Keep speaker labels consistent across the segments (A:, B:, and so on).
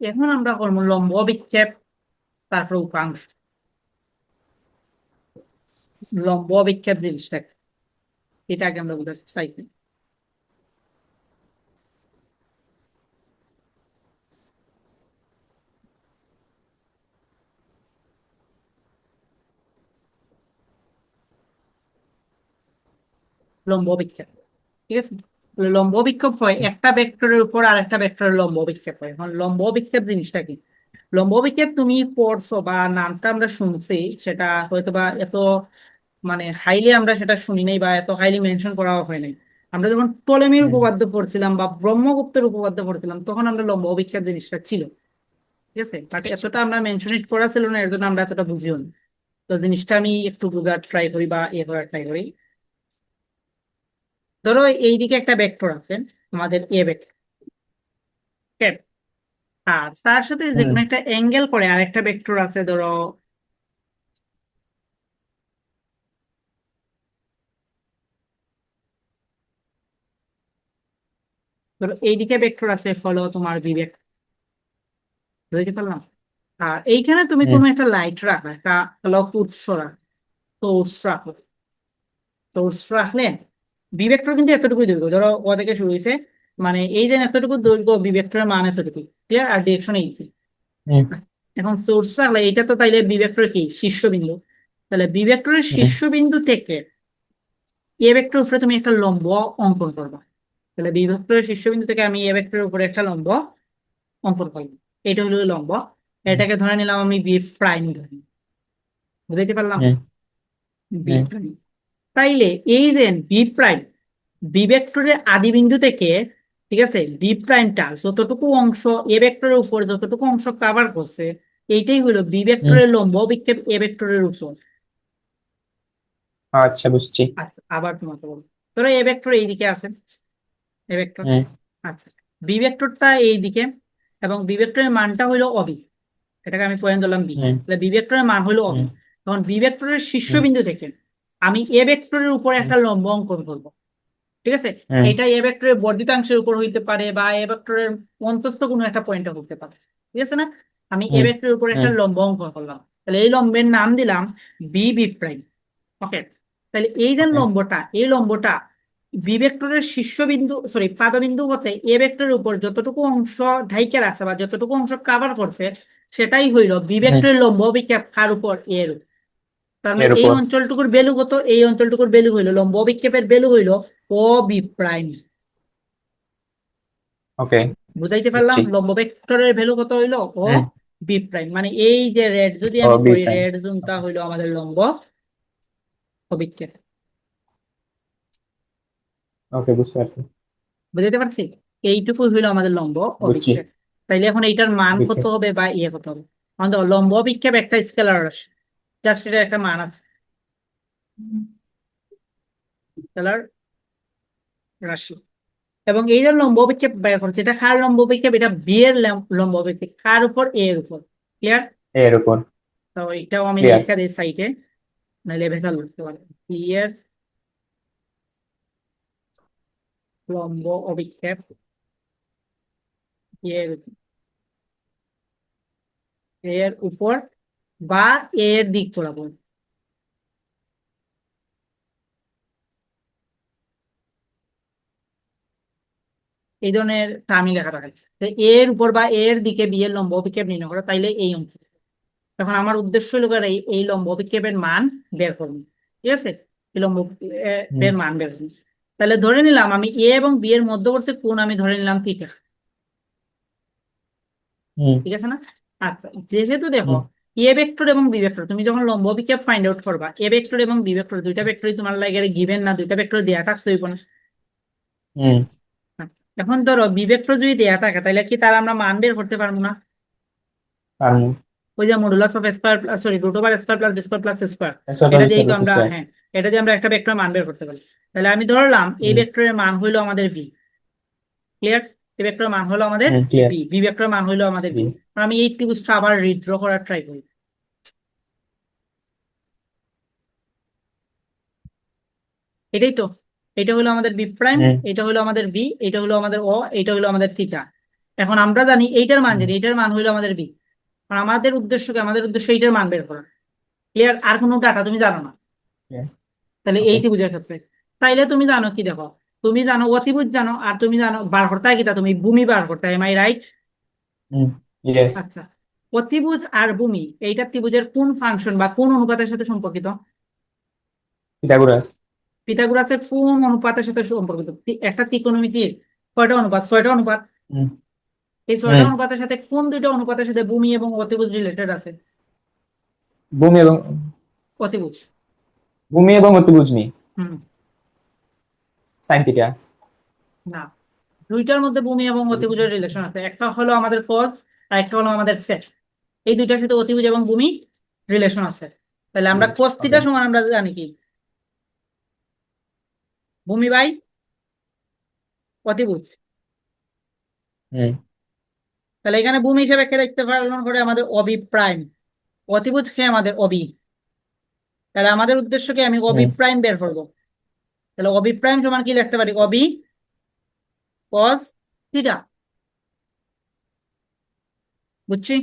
A: এখন আমরা করব লম্ব বিক্ষেপ তারপর উপাংশ। লম্ব বিক্ষেপ জিনিসটা কি? এটা আগে আমরা বুঝতে চাইছি লম্ব বিক্ষেপ ঠিক আছে? লম্ব বিক্ষেপ হয় একটা ভেক্টরের উপর আরেকটা ভেক্টরের লম্ব বিক্ষেপ হয়। এখন লম্ব বিক্ষেপ জিনিসটা কি? লম্ব বিক্ষেপ তুমি পড়ছো বা নামটা আমরা শুনছি সেটা হয়তো বা এত মানে হাইলি আমরা সেটা শুনি নাই বা এত হাইলি মেনশন করা হয় নাই। আমরা যখন টলেমির। উপপাদ্য পড়ছিলাম বা ব্রহ্মগুপ্তের উপপাদ্য পড়ছিলাম তখন আমরা লম্ব অভিক্ষেপ জিনিসটা ছিল। ঠিক আছে? বাট এতটা আমরা মেনশন ইট করা ছিল না এর জন্য আমরা এতটা বুঝিও না। তো জিনিসটা আমি একটু বোঝার ট্রাই করি বা ইয়ে করার ট্রাই করি। ধরো এইদিকে একটা ভেক্টর আছে আমাদের এ ভেক্টর আর তার সাথে যে কোনো একটা অ্যাঙ্গেল করে আরেকটা ভেক্টর আছে ধরো ধরো এইদিকে ভেক্টর আছে হলো তোমার বি ভেক্টর বুঝতে পারলাম আর এইখানে তুমি কোনো একটা লাইট রাখো একটা আলোক উৎস রাখো সোর্স রাখো। সোর্স রাখলে বি ভেক্টর কিন্তু এতটুকুই দৈর্ঘ্য। ধরো ও থেকে শুরু হয়েছে মানে এই যে এতটুকু দৈর্ঘ্য বি ভেক্টরের মান এতটুকু ক্লিয়ার আর ডিরেকশন এই। এখন সোর্স রাখলে এটা তো তাইলে বি ভেক্টর কি? শীর্ষবিন্দু। তাহলে বি ভেক্টরের শীর্ষবিন্দু থেকে এ ভেক্টর উপরে তুমি একটা লম্ব অঙ্কন করবা। তাহলে বি ভেক্টরের শীর্ষবিন্দু থেকে আমি এ ভেক্টরের উপরে একটা লম্ব অঙ্কন করব। এটা হলো লম্ব। এটাকে ধরে নিলাম আমি বি প্রাইম ধরি। বুঝতে পারলাম? বি প্রাইম তাইলে এই যে বি প্রাইম বি ভেক্টরের আদি বিন্দু থেকে ঠিক আছে বি প্রাইমটা যতটুকু অংশ এ ভেক্টরের উপর যতটুকু অংশ কভার করছে এইটাই হলো বি ভেক্টরের লম্ব বিক্ষেপ এ ভেক্টরের উপর।
B: আচ্ছা বুঝছি।
A: আচ্ছা আবার তোমাকে বলব। ধরো এ ভেক্টর এইদিকে আছে এ ভেক্টর আচ্ছা বি ভেক্টরটা এইদিকে এবং বি ভেক্টরের মানটা হলো অবি। এটাকে আমি পয়েন্ট দিলাম বি তাহলে বি ভেক্টরের মান হলো অবি। তখন বি ভেক্টরের শীর্ষবিন্দু থেকে আমি এ ভেক্টরের উপর একটা লম্ব অঙ্কন করব। ঠিক আছে? এটা এ ভেক্টরের বর্ধিতাংশের উপর হইতে পারে বা এ ভেক্টরের অন্তস্থ কোনো একটা পয়েন্টে হতে পারে। ঠিক আছে না? আমি এ। ভেক্টরের উপর একটা লম্ব অঙ্কন করলাম। তাহলে এই লম্বের নাম দিলাম বি বি প্রাইম ওকে তাহলে এই যে লম্বটা এই লম্বটা বি ভেক্টরের শীর্ষবিন্দু সরি পাদবিন্দু হতে এ ভেক্টরের উপর যতটুকু অংশ ঢাইকে রাখছে বা যতটুকু অংশ কভার করছে সেটাই হইল বি ভেক্টরের লম্ব অভিক্ষেপ কার উপর? এর উপর। তার মানে এই। অঞ্চলটুকুর ভ্যালু কত? এই অঞ্চলটুকুর ভ্যালু হইল লম্ব অভিক্ষেপের ভ্যালু হইল ও বি প্রাইম
B: ওকে
A: বুঝাইতে পারলাম। লম্ব ভেক্টরের ভ্যালু কত হইল? ও বি প্রাইম মানে এই যে রেড যদি আমি করি রেড জোনটা হইল আমাদের লম্ব অভিক্ষেপ।
B: ওকে বুঝতে পারছি।
A: বুঝতে পারছি? এইটুকু হইল আমাদের লম্ব
B: বুঝছি।
A: অভিক্ষেপ। তাইলে এখন এইটার মান কত হবে বা ইয়ে কত হবে? আমাদের লম্ব অভিক্ষেপ একটা স্কেলার রাশি সেটা একটা মান আছে। রাশি। এবং এই যে লম্ব অভিক্ষেপ বের করছে এটা কার লম্ব অভিক্ষেপ এটা বি এর লম্ব অভিক্ষেপ কার উপর? এ এর উপর। ক্লিয়ার
B: এর উপর।
A: তো এটাও আমি. লিখে দিই সাইটে নাহলে ভেজাল বি এর লম্ব অভিক্ষেপ এর এর উপর বা এর দিক বরাবর এই ধরনের টার্মই লেখা রাখা এর উপর বা এর দিকে বিয়ের লম্ব অভিক্ষেপ নির্ণয় করা তাইলে এই অঙ্ক তখন আমার উদ্দেশ্য হলো এই এই লম্ব অভিক্ষেপের মান বের করুন ঠিক আছে? এই লম্ব এর মান বের করুন তাহলে ধরে নিলাম আমি এ এবং বি এর মধ্যবর্তী কোণ আমি ধরে নিলাম থিটা। ঠিক আছে না? আচ্ছা যেহেতু দেখো এ ভেক্টর এবং বি ভেক্টর তুমি যখন লম্ব অভিক্ষেপ ফাইন্ড আউট করবা এ ভেক্টর এবং বি ভেক্টর দুইটা ভেক্টরই তোমার লাগে গিভেন না দুইটা ভেক্টর দেয়া থাকতে হইব না।
B: হুম।
A: এখন ধরো বি ভেক্টর যদি দেয়া থাকে তাহলে কি তার আমরা মান বের করতে পারব না? ওই যে modulus of square sorry root over square plus square plus square এটা যেহেতু আমরা হ্যাঁ এটা যে আমরা একটা ভেক্টর মান বের করতে পারি। তাহলে আমি ধরলাম এই। ভেক্টরের মান হইল আমাদের বি ক্লিয়ার এই ভেক্টরের মান হলো আমাদের. বি বি ভেক্টরের মান হইল আমাদের বি। আমি এই ত্রিভুজটা আবার রিড্র করার ট্রাই করি। এটাই তো। এটা হলো আমাদের বি প্রাইম
B: হুম।
A: এটা হলো আমাদের বি এটা হলো আমাদের অ এটা হলো আমাদের থিটা এখন আমরা জানি এইটার মান জানি এইটার মান হইল আমাদের বি কারণ আমাদের উদ্দেশ্য কি? আমাদের উদ্দেশ্য এইটার মান বের করা। ক্লিয়ার আর কোনো ডাটা তুমি জানো না। তাহলে. এই ত্রিভুজের ক্ষেত্রে। তাইলে তুমি জানো কি দেখো? তুমি জানো অতিভুজ জানো আর তুমি জানো বার করতে হয় কিটা তুমি ভূমি বার করতে এম আই রাইট
B: ইয়েস
A: আচ্ছা। অতিভুজ আর ভূমি এইটা ত্রিভুজের কোন ফাংশন বা কোন অনুপাতের সাথে সম্পর্কিত?
B: পিথাগোরাস।
A: পিথাগোরাসের কোন অনুপাতের সাথে সম্পর্কিত? একটা ত্রিকোণমিতির কয়টা অনুপাত? ছয়টা অনুপাত। এই ছয়টা অনুপাতের সাথে কোন দুইটা অনুপাতের সাথে ভূমি এবং অতিভুজ রিলেটেড আছে?
B: ভূমি এবং
A: অতিভুজ
B: ভূমি এবং অতিভুজ নিয়ে।
A: হুম।
B: সাইন থিটা
A: না। দুইটার মধ্যে ভূমি এবং অতিভুজের রিলেশন আছে। একটা হলো আমাদের কজ আর একটা হলো আমাদের সেট এই দুইটার সাথে অতিভুজ এবং ভূমি রিলেশন আছে। তাহলে আমরা কস থিটা সমান আমরা জানি কি? ভূমি বাই অতিভুজ। তাহলে এখানে ভূমি হিসেবে কে দেখতে পারলাম করে আমাদের অবি প্রাইম। অতিভুজ কে? আমাদের অবি। তাহলে আমাদের উদ্দেশ্য কি? আমি অবি প্রাইম বের করব। তাহলে অবি প্রাইম সমান কি লিখতে পারি? অবি কস থিটা বুঝছি?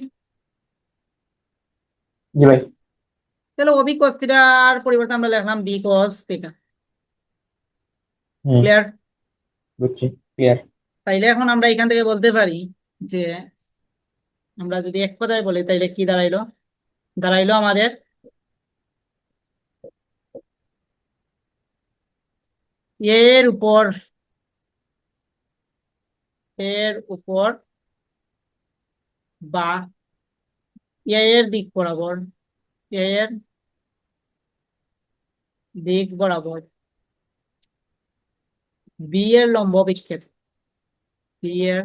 B: জি ভাই।
A: তাহলে অবি কস থিটার পরিবর্তে আমরা লিখলাম বি কস থিটা ক্লিয়ার
B: বুঝছি ক্লিয়ার
A: তাইলে এখন আমরা এখান থেকে বলতে পারি যে আমরা যদি এক কথায় বলি তাইলে কি দাঁড়াইলো? দাঁড়াইলো আমাদের এর উপর এর উপর বা এর দিক বরাবর এর দিক বরাবর বি এর লম্ব অভিক্ষেপ বি এর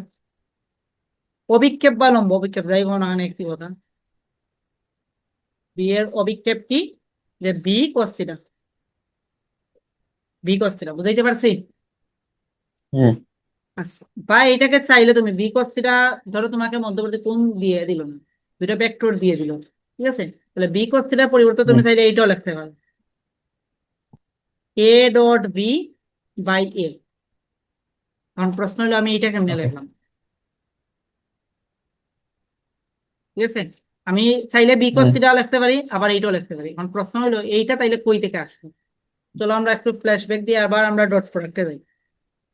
A: অভিক্ষেপ বা লম্ব অভিক্ষেপ, যাই হোক না একটি কথা। বি এর অভিক্ষেপ কি? যে বি কস্তিটা বি কস্তিটা বুঝাইতে পারছি?
B: হুম।
A: আচ্ছা বা এটাকে চাইলে তুমি বি কস্তিটা ধরো তোমাকে মধ্যবর্তী কোণ দিয়ে দিল না দুটো ভেক্টর দিয়ে দিল ঠিক আছে? তাহলে বি কস্তিটার পরিবর্তে তুমি চাইলে এইটাও লিখতে পারো। A dot B by A এখন প্রশ্ন হলো আমি এটা কেমনে. লিখলাম ঠিক আছে? আমি চাইলে বি
B: হুম।
A: কস্তিটাও লিখতে পারি আবার এইটাও লিখতে পারি। এখন প্রশ্ন হলো এইটা তাইলে কই থেকে আসবে চলো আমরা একটু ফ্ল্যাশব্যাক দিয়ে আবার আমরা ডট প্রোডাক্টে যাই।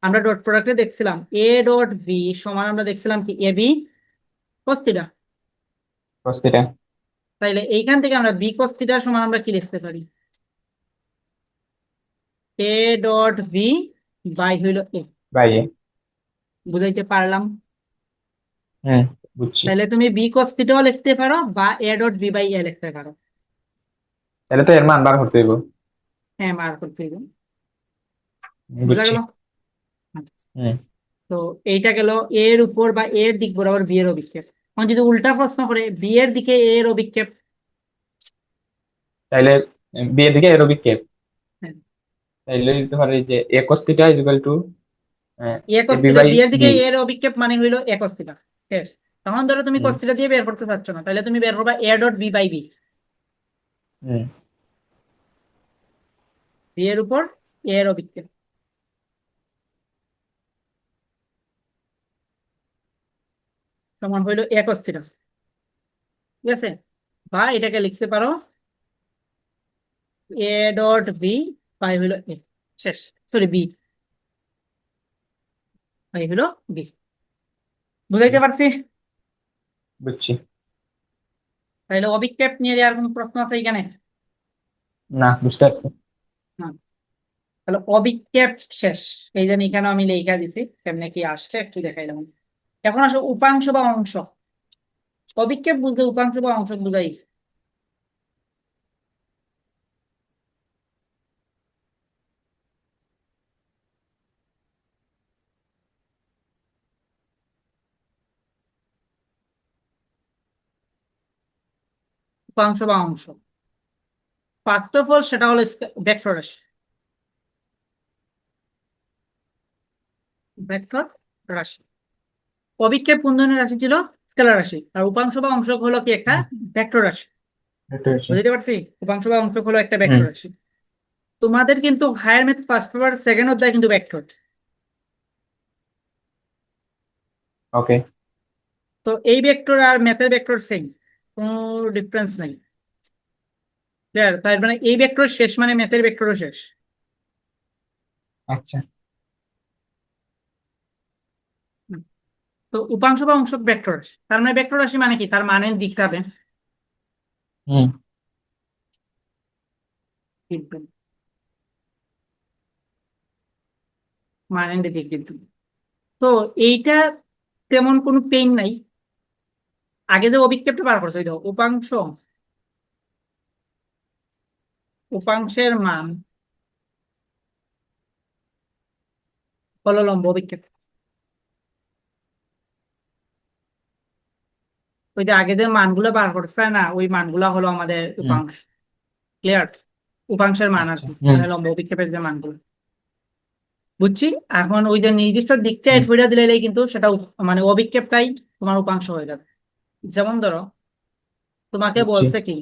A: আমরা ডট প্রোডাক্টে দেখছিলাম এ ডট বি সমান আমরা দেখছিলাম কি এ বি কস্তিটা
B: থিটা
A: তাইলে এইখান থেকে আমরা বি কস্তিটার সমান আমরা কি লিখতে পারি? এ ডট বি বাই হইল এ
B: বাই এ
A: বুঝাইতে পারলাম?
B: হুম বুঝছি।
A: তাহলে তুমি বি কস্তিটাও লিখতে পারো বা A dot B by A লিখতে পারো।
B: তাহলে তো এর মান বার করতে হইব।
A: হ্যাঁ মার করতে হবে বুঝা গেল? তো এইটা গেল এর উপর বা এর দিক বরাবর বি এর অভিক্ষেপ। এখন যদি উল্টা প্রশ্ন করে বি এর দিকে এ এর অভিক্ষেপ?
B: তাইলে বি এর দিকে এর অভিক্ষেপ।
A: হ্যাঁ।
B: তাইলে দিতে পারি যে a cos theta is equal to
A: A
B: B
A: এর দিকে এর অভিক্ষেপ মানে হইল এ কস্তিটা শেষ। তখন ধরো তুমি
B: হুম।
A: কস্তিটা দিয়ে বের করতে চাচ্ছ না তাহলে তুমি বের করবা A dot B by B
B: hmm.
A: B এর উপর এ এর অভিক্ষেপ। সমান হইল এ কস্তিটা ঠিক আছে? বা এটাকে লিখতে পারো এ ডট বি বাই হইল এ শেষ। সরি বি বাই হইল বি বুঝাইতে পারছি?
B: বুঝছি।
A: তাহলে অভিক্ষেপ নিয়ে আর কোনো প্রশ্ন আছে এখানে?
B: না বুঝতে পারছি।
A: তাহলে অভিক্ষেপ শেষ। এই জন্য এখানে আমি লেখা দিছি কেমনে কি আসছে একটু দেখাইলাম এখন আসো উপাংশ বা অংশ। অভিক্ষেপ বলতে উপাংশ বা অংশ বুঝাইছে উপাংশ বা অংশ। ফার্স্ট অফ অল সেটা হলো ভেক্টর রাশি। ভেক্টর রাশি। অভিক্ষেপ কোন ধরনের রাশি ছিল স্কেলার রাশি। আর উপাংশ বা অংশ হলো কি একটা? ভেক্টর রাশি। বুঝতে পারছি? উপাংশ বা অংশ হলো একটা ভেক্টর রাশি। তোমাদের কিন্তু higher math first paper second অধ্যায় কিন্তু ভেক্টর
B: ওকে
A: তো এই ভেক্টর আর ম্যাথের ভেক্টর সেম কোনো ডিফারেন্স নাই। ক্লিয়ার তার মানে এই ভেক্টর শেষ মানে ম্যাথের ভেক্টরও শেষ।
B: আচ্ছা।
A: তো উপাংশ বা অংশ ভেক্টর রাশি তার মানে ভেক্টর রাশি মানে কি? তার
B: হুম।
A: দিক কিন্তু। তো এইটা তেমন কোনো পেইন নাই। আগে যে অভিক্ষেপটা বার করছে ওই দেখো উপাংশ উপাংশের মান হলো লম্ব অভিক্ষেপ। ওই যে আগে যে মানগুলো বার করছে না? ওই মানগুলো হলো আমাদের উপাংশ। ক্লিয়ার উপাংশের মান আর
B: আচ্ছা।
A: মানে লম্ব অভিক্ষেপের যে মানগুলো। বুঝছি? এখন ওই যে নির্দিষ্ট দিকটা করে দিলে কিন্তু সেটা মানে অভিক্ষেপটাই তোমার উপাংশ হয়ে যাবে। যেমন ধরো তোমাকে বলছে কি?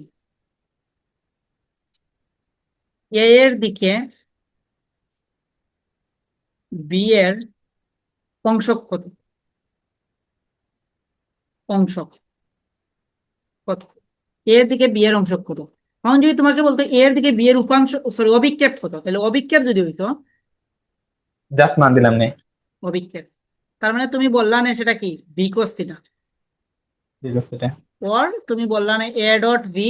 A: এ এর দিকে বি এর অংশক কত? অংশক কত? এ এর দিকে বি এর অংশক কত? এখন যদি তোমাকে বলতো এ এর দিকে বি এর উপাংশ সরি অভিক্ষেপ কত? তাহলে অভিক্ষেপ যদি হইতো
B: জাস্ট মান দিলাম নে।
A: অভিক্ষেপ। তার মানে তুমি বললা না সেটা কি? B cos theta
B: B cos theta
A: or তুমি বললা না A dot B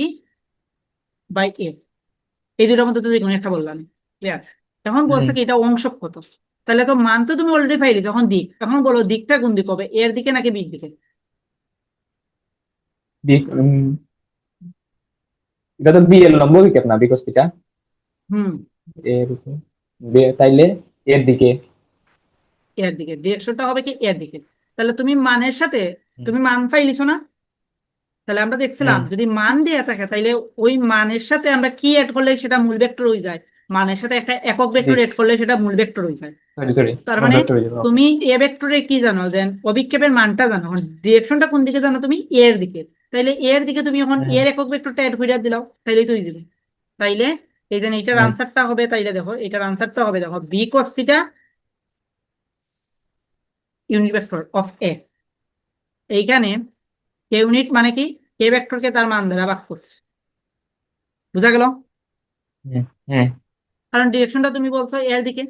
A: by A এই দুটোর মধ্যে তুমি একটা বললা না। ক্লিয়ার এখন বলছে কি এটা অংশ কত? তাহলে তো মান তো তুমি অলরেডি পাইলি যখন দিক এখন বলো দিকটা কোন দিক হবে? এর দিকে নাকি বির দিকে?
B: বি- এটা তো বি এর লম্ব বিকেট না বিকস্তিটা
A: হুম
B: এর তাইলে এর দিকে
A: এর দিকে ডিরেকশনটা হবে কি এর দিকে তাহলে তুমি মানের সাথে তুমি মান পাইলিছো না তাহলে আমরা দেখছিলাম যদি মান দেয়া থাকে তাইলে ওই মানের সাথে আমরা কি এড করলে সেটা মূল ভেক্টর হয়ে যায় মানের সাথে একটা একক ভেক্টর এড করলে সেটা মূল ভেক্টর হয়ে যায় তার মানে তুমি এ ভেক্টরে কি জানো যে অভিক্ষেপের মানটা জানো ডিরেকশনটা কোন দিকে জানো তুমি এ এর দিকে তাইলে এ এর দিকে তুমি এখন
B: হ্যাঁ।
A: এর একক ভেক্টরটা এড করে দিলাও তাইলেই তো হয়ে যাবে। তাইলে এই যে এটার। আনসারটা হবে তাইলে দেখো এটার আনসারটা হবে দেখো B cos theta unit vector of A এইখানে কে ইউনিট মানে কি? কে ভেক্টরকে তার মান দ্বারা ভাগ করছে। বুঝা গেল?
B: হুম
A: কারণ ডিরেকশনটা তুমি বলছো এর দিকে।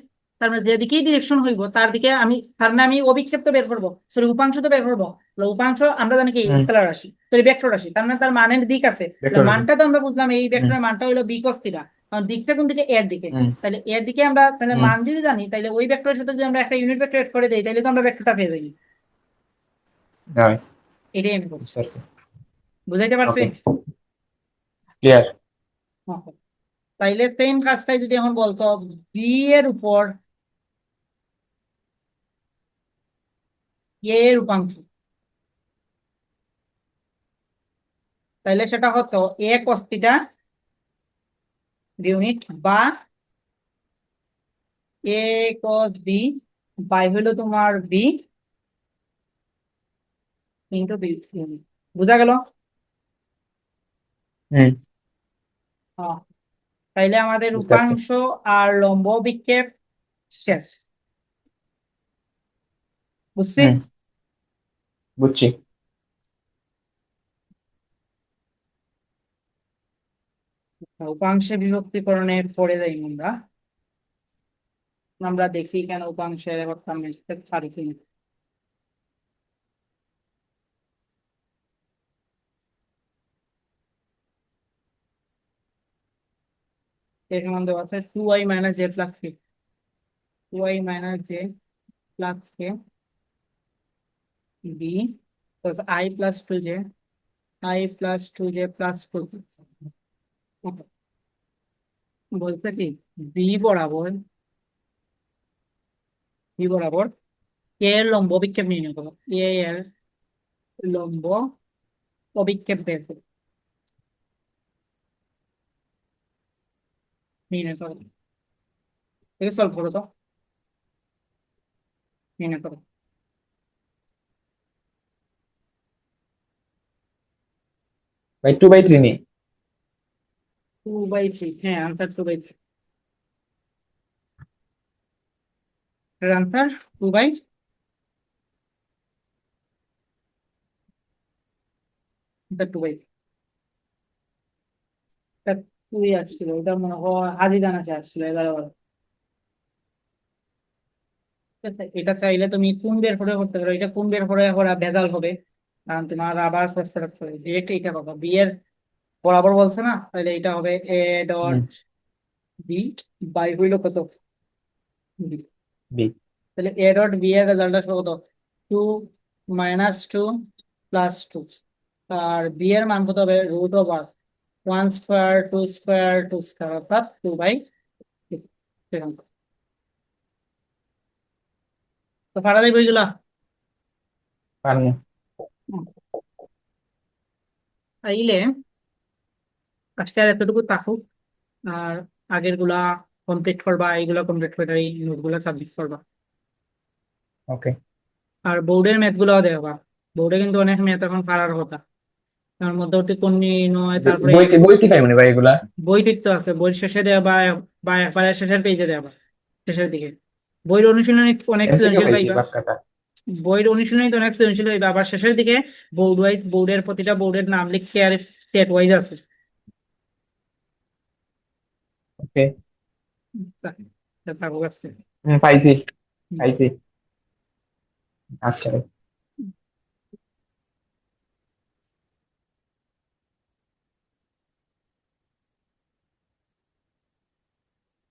A: তার মানে যেদিকেই ডিরেকশন হইব তার দিকে আমি তার মানে আমি অভিক্ষেপ তো বের করব সরি উপাংশ তো বের করব। উপাংশ আমরা জানি কি। স্কেলার রাশি সরি ভেক্টর রাশি তার মানে তার মানের দিক আছে। মানটা তো আমরা বুঝলাম এই ভেক্টরের মানটা হলো বি cos থিটা দিকটা কোন দিকে? এর দিকে। তাহলে এর দিকে আমরা তাহলে মান যদি জানি তাহলে ওই ভেক্টরের সাথে যদি আমরা একটা ইউনিট ভেক্টর এড করে দেই তাহলে তো আমরা ভেক্টরটা পেয়ে যাই এটাই আমি বলছি। বুঝাইতে পারছি?
B: ক্লিয়ার
A: তাইলে সেম কাজটাই যদি এখন বলতো বি এর উপর এ এর উপাংশ তাইলে সেটা হতো এ থিটা ইউনিট বা এ cos বি বাই হলো তোমার বি ইন্টু বি ইউনিট বুঝা গেল। তাইলে আমাদের। উপাংশ আর লম্ব বিক্ষেপ শেষ বুঝছি।
B: বুঝছি।
A: উপাংশে বিভক্তিকরণের পরে যাই আমরা। আমরা দেখি কেন উপাংশের মিলতে পারি কিনা আমাদের আছে two Y minus J plus K two Y minus J plus K B plus I plus two J I plus two J plus two বলতে কি? বি বরাবর বি বরাবর এ এর লম্ব অভিক্ষেপ নির্ণয় করো এ এর লম্ব অভিক্ষেপ বের করো নির্ণয় করো একে সলভ করো তো। নির্ণয় করো
B: বাই টু বাই থ্রি নি?
A: টু টু টু মনে হয় আসছিল এগারো এটা চাইলে তুমি কোন বের করে করতে পারো? এটা কোন বের করা ভেজাল হবে? কারণ তোমার আবার করে ডিরেক্ট এটা পাবা। বি এর বরাবর বলছে না? তাহলে এটা হবে এ ডট বি বাই হইল কত? বি তাহলে এ ডট বি এর রেজাল্ট আসবে কত? Two minus two plus two আর বি এর মান কত হবে? Root over one square two square two square অর্থাৎ টু বাই তো ফারাদাই বইগুলা
B: পারমু
A: তাইলে আজকে আর এতটুকু থাকুক আর আগেরগুলা কমপ্লিট করবা এইগুলা কমপ্লিট করে এই নোটগুলা সাবমিট করবা।
B: ওকে
A: আর বোর্ডের ম্যাথ গুলাও দেখবা। বোর্ডে কিন্তু অনেক ম্যাথ এখন পারার কথা। তার মধ্যবর্তী কোণ নির্ণয় তারপরে
B: বই বই কি পাইমনি ভাই এগুলা
A: বই দিতে আছে। বই শেষে দেওয়া বা বা একবারে শেষের পেজে দেওয়া শেষের দিকে। বইয়ের অনুশীলনী অনেক সৃজনশীল পাইবা। বইয়ের অনুশীলনী তো অনেক সৃজনশীল হইবে আবার শেষের দিকে বোর্ড ওয়াইজ বোর্ডের প্রতিটা বোর্ডের নাম লিখে আর সেট ওয়াইজ আছে।
B: ওকে।
A: আচ্ছা,
B: পাইছি। পাইছি। আচ্ছা।